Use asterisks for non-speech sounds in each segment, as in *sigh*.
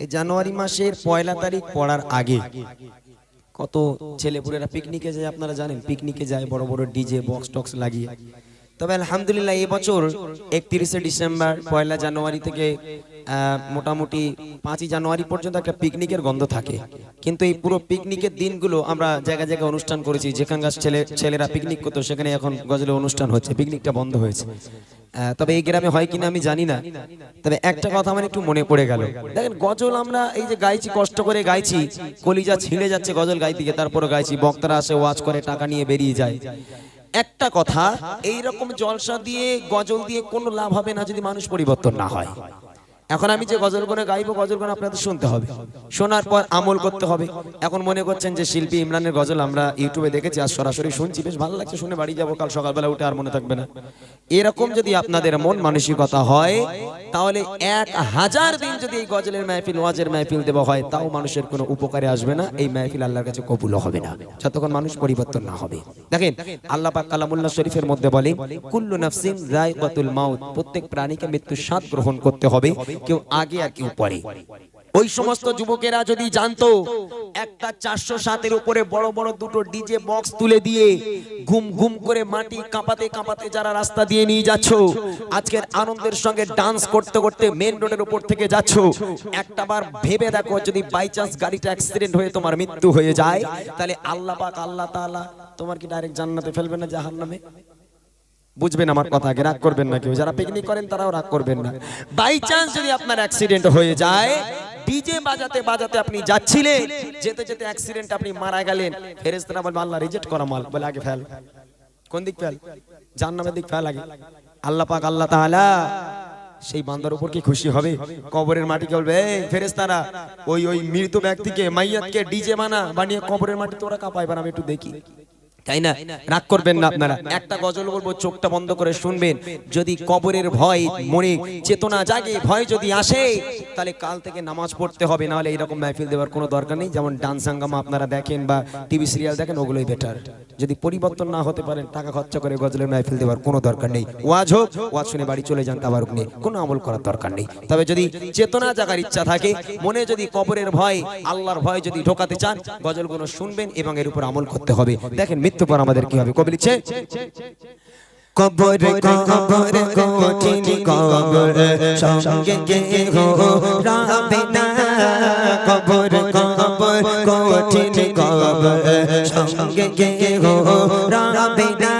এই জানুয়ারি মাসের পয়লা তারিখ পড়ার আগে কত ছেলেপুরেরা পিকনিকে যায় আপনারা জানেন পিকনিকে যায় বড় বড় ডিজে বক্স টক্স লাগিয়ে। তবে আলহামদুলিল্লাহ, এবছর একত্রিশে ডিসেম্বর, পয়লা জানুয়ারি থেকে মোটামুটি পাঁচই জানুয়ারি পর্যন্ত একটা পিকনিকের গন্ধ থাকে। কিন্তু এই পুরো পিকনিকের দিনগুলো আমরা জায়গায় জায়গায় অনুষ্ঠান করেছি। যেখানকার ছেলে, ছেলেরা পিকনিক করতো, সেখানে এখন গজলে অনুষ্ঠান হচ্ছে, পিকনিকটা বন্ধ হয়েছে। তবে এই গ্রামে হয় কিনা আমি জানি না। তবে একটা কথা আমার একটু মনে পড়ে গেল। দেখেন, গজল আমরা এই যে গাইছি, কষ্ট করে গাইছি, কলিজা ছিঁড়ে যাচ্ছে গজল গাইতে গিয়ে তারপরে গাইছি, বক্তারা আসে, ওয়াজ করে, টাকা নিয়ে বেরিয়ে যায়। একটা কথা এই রকম জলসা দিয়ে, গজল দিয়ে কোনো লাভ হবে না যদি মানুষ পরিবর্তন না হয়। এখন আমি যে গজল করে গাইবো, গজল করে আপনাদের শুনতে হবে। শোনার পর আমল করতে হবে। এখন মনে করছেন যে শিল্পী ইমরানের গজল আমরা ইউটিউবে দেখেছি আর সরাসরি শুনছি। বেশ ভালো লাগছে, শুনে বাড়ি যাব, কাল সকালবেলা উঠে আর মনে থাকবে না। এরকম যদি আপনাদের মন মানসিকতা হয়, তাহলে এক হাজার দিন যদি এই গজলের মাহফিল, ওয়াজের মাহফিল দেওয়া হয়, তাও মানুষের কোনো উপকারে আসবে না। এই মাহফিল আল্লাহর কাছে কবুল হবে না। যতক্ষণ মানুষ পরিবর্তন না হবে। দেখেন, আল্লাহ পাক কালামুল্লাহ শরীফের মধ্যে বলে কুল্লু নাফসিন যায়কাতুল মাউত। প্রত্যেক প্রাণীকে মৃত্যুর স্বাদ গ্রহণ করতে হবে। কেউ আগে আর কেউ পরে। ওই সমস্ত যুবকেরা যদি জানতো, একটা চারশো সাতের উপরে বড় বড় দুটো ডিজে বক্স তুলে দিয়ে ঘুম ঘুম করে মাটি কাঁপাতে কাঁপাতে যারা রাস্তা দিয়ে নিয়ে যাচ্ছ, আজকের আনন্দের সঙ্গে ডান্স করতে করতে মেন রোডের উপর থেকে যাচ্ছ, একটা বার ভেবে দেখো যদি বাই চান্স গাড়িটা অ্যাক্সিডেন্ট হয়ে তোমার মৃত্যু হয়ে যায়, তাহলে আল্লাহ পাক আল্লাহ তাআলা তোমার কি ডাইরেক্ট জান্নাতে ফেলবে না জাহান্নামে? বুঝবেন আমার কথা রাগ করবেন না কেউ। যারা পিকনিক করেন তারাও রাগ করবেন না। বাই চান্স যদি আপনার অ্যাক্সিডেন্ট হয়ে যায় ডিজে বাজাতে বাজাতে আপনি যাচ্ছিলেন, যেতে যেতে অ্যাক্সিডেন্ট আপনি মারা গেলেন, ফেরেশতারা বলবে, আল্লাহ রিজেক্ট করা মাল। বলে, আগে ফেল। কোন দিক ফেল? জান্নাতের দিক ফেল আগে। আল্লাহ পাক, আল্লাহ তাআলা সেই বান্দার উপর কি খুশি হবে? কবরের মাটিকে বলবে, এই ফেরেশতারা, ওই ওই মৃত ব্যক্তিকে, মাইয়াতকে ডিজে বানা, বানিয়ে কবরের মাটি তোরা কাঁপায় আমি একটু দেখি। তাই না? রাগ করবেন না আপনারা। একটা গজল বলব, চোখটা বন্ধ করে শুনবেন। যদি কবরের ভয়, মনে চেতনা জাগে, ভয় যদি আসে, তাহলে কাল থেকে নামাজ পড়তে হবে, নাহলে এরকম মাহফিল দেওয়ার কোনো দরকার নেই। যেমন ডান্স হাঙ্গামা আপনারা দেখেন বা টিভি সিরিয়াল দেখেন, ওগুলোই বেটার যদি পরিবর্তন না হতে পারেন, টাকা খরচা করে গজলের মাহফিল দেওয়ার কোনো দরকার নেই। ওয়াজ হোক, ওয়াজ শুনে বাড়ি চলে যান তাবার নিয়ে কোনো আমল করার দরকার নেই। তবে যদি চেতনা জাগার ইচ্ছা থাকে, মনে যদি কবরের ভয়, আল্লাহর ভয় যদি ঢোকাতে চান, গজলগুলো শুনবেন এবং এর উপর আমল করতে হবে। দেখেন মৃত্যু পর আমাদের কি হবে? কবি লিখছে, কবরে কবরে কঠিন কবরে সঙ্গে হো রাবে না, কবরে কবর কঠিন কবরে সঙ্গে কে হো রাবে না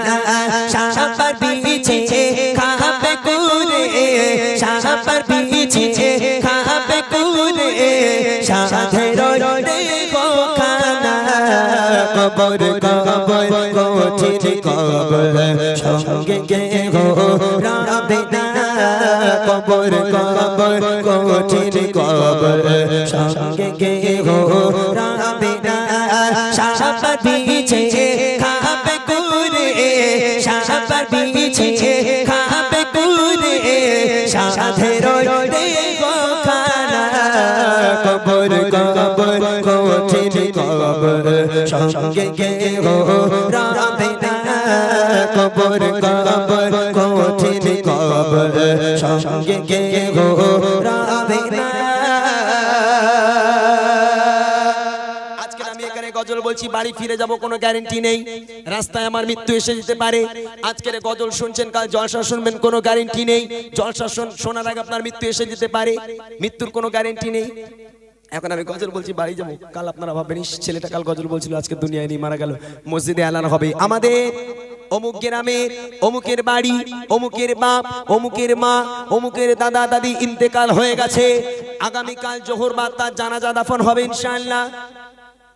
কবর কবর কঠিন কবর। সঙ্গে গেহো রাবে না। কবর কবর কঠিন কবর। সঙ্গে গেহো সঙ্গে আমি এখানে গজল বলছি, বাড়ি ফিরে যাব, কোনো গ্যারেন্টি নেই। রাস্তায় আমার মৃত্যু এসে যেতে পারে। আজকের গজল শুনছেন কাল জলসা শুনবেন, কোনো গ্যারেন্টি নেই। জলসা শোন- শোনার আগে আপনার মৃত্যু এসে যেতে পারে। মৃত্যুর কোনো গ্যারেন্টি নেই। এখন আমি গজল বলছি বাড়ি যাব। কাল আপনারা ভাববেন ইস, ছেলেটা কাল গজল বলছিল আজকে দুনিয়ায় নিয়ে মারা গেল। মসজিদে এলান হবে। আমাদের অমুক গ্রামের অমুকের বাড়ি অমুকের বাপ অমুকের মা অমুকের দাদা দাদি ইন্তেকাল হয়ে গেছে। আগামীকাল জোহর বা তার জানাজা দাফন হবে ইনশাআল্লাহ।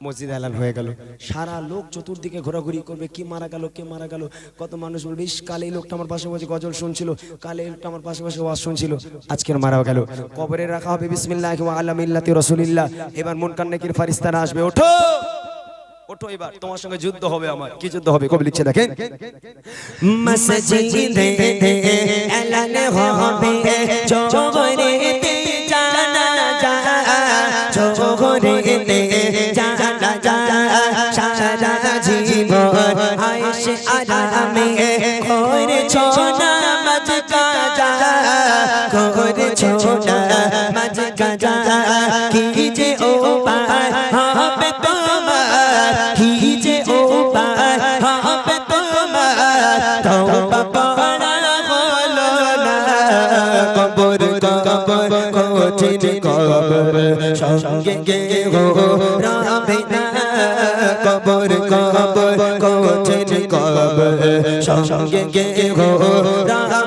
মসজিদ এলান হয়ে গেল। সারা লোক চতুর্দিকে ঘোরাঘুরি করবে কি মারা গেল কে মারা গেল। কত মানুষ বলবে ইস কালে এই লোকটা আমার পাশে বসে গজল শুনছিল কালে এই লোকটা আমার পাশে বসে ওয়াজ শুনছিল আজকের মারাও গেল। কবরে রাখা হবে বিসমিল্লাহ ওয়া আলা মিল্লাতি রাসূলিল্লাহ। এবার মুনকার নাকির ফারিস্তারা আসবে ওঠো ওঠো এবার তোমার সঙ্গে যুদ্ধ হবে আমার। কি যুদ্ধ হবে কবি লিখছে দেখেন। মসজিদে এলান হবে। করেছ না মাঝ গাজা কি যে ও পায় হবে তোমার? কি যে ও পায় হবে তোমার? তওবা পড়া হলো না। কবর কবর কঠিন কবর। সঙ্গে গে হো রাবে না। কবর কবর কঠিন কবর। সঙ্গে গে হো রাবে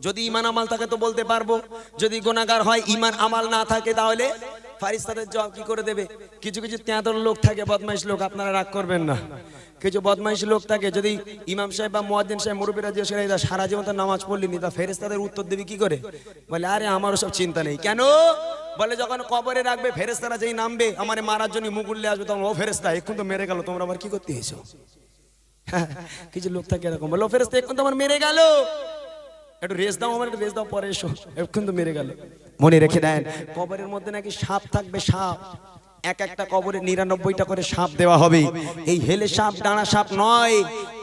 যদি ইমান আমাল থাকে তো বলতে পারব। যদি গোনাগার হয় ইমান আমাল না থাকে তাহলে ফারিস্তাদের জবাব কি করে দেবে? কিছু কিছু তেঁতর লোক থাকে, বদমাইশ লোক, আপনারা রাগ করবেন না। কিছু বদমাইশ লোক থাকে, যদি ইমাম সাহেব বা মুয়াজ্জিন সাহেব, মুরব্বীরা "এরা সারা জীবন তো নামাজ পড়লি নি, তা ফেরেস্তাদের উত্তর দেবে কি করে? বলে, আরে, আমারও সব চিন্তা নেই। কেন? বলে, যখন কবরে রাখবে ফেরেস্তারা যেই নামবে, আমার মারার জন্য মুকুল্লে আসবে, তখন ও ফেরেস্তা এখন তো মেরে গেল, তোমরা আবার কি করতে এসো? *laughs* কিছু লোক থাকে এরকম, বলো ফেরেস্তা এখন তো আমার মেরে গেল। একটু রেস দাও আমার একটু রেস দাও পরে এসো। এখন তো মেরে গেল। মনে রেখে দেন। কবরের মধ্যে নাকি সাপ থাকবে সাপ। এক একটা কবরে নিরানব্বইটা করে সাপ দেওয়া হবে। এই হেলে সাপ ডানা সাপ নয়।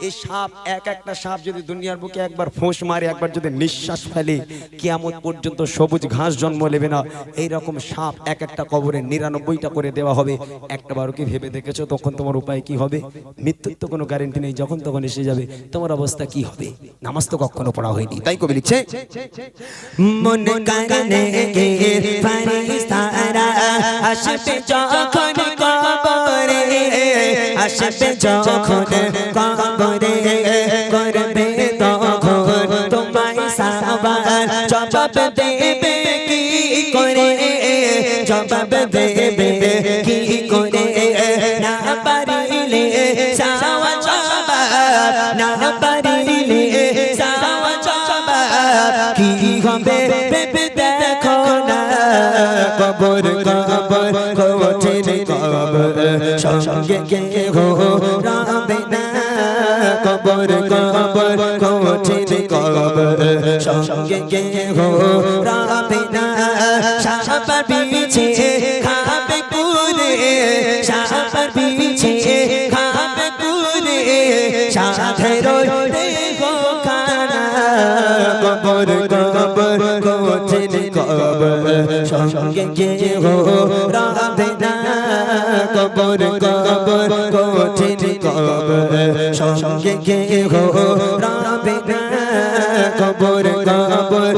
এই সাপ এক একটা সাপ যদি দুনিয়ার বুকে একবার ফোঁস মারে একবার যদি নিঃশ্বাস ফেলে কিয়ামত পর্যন্ত সবুজ ঘাস জন্ম নেবে না। এই রকম সাপ এক একটা কবরে নিরানব্বইটা করে দেওয়া হবে। একটা বারো কি ভেবে দেখেছ তখন তোমার উপায় কি হবে? মৃত্যুর তো কোনো গ্যারেন্টি নেই যখন তখন এসে যাবে। তোমার অবস্থা কি হবে? নামাজ তো কখনো পড়া হয়নি। তাই কবি লিখছে মন কানে গে ফারিস্তারা আসবে যখন কবরে আসবে যখন কবরে করবে তখন তোমায় সাবার জবাব দেবে কি করে? জবাব দেবে কি হো রাবে না কবর কবর কঠিন কবর সঙ্গে গে হো রাবে না সাপ বিছে খাবে কুরে সাপ বিছে খাবে কুরে সাধের দেহ খানা কবর কবর কঠিন কবর সঙ্গে গে হো রাবে কবর কবর কঠিন কবর সঙ্গে কে হো রাবে কবর কবর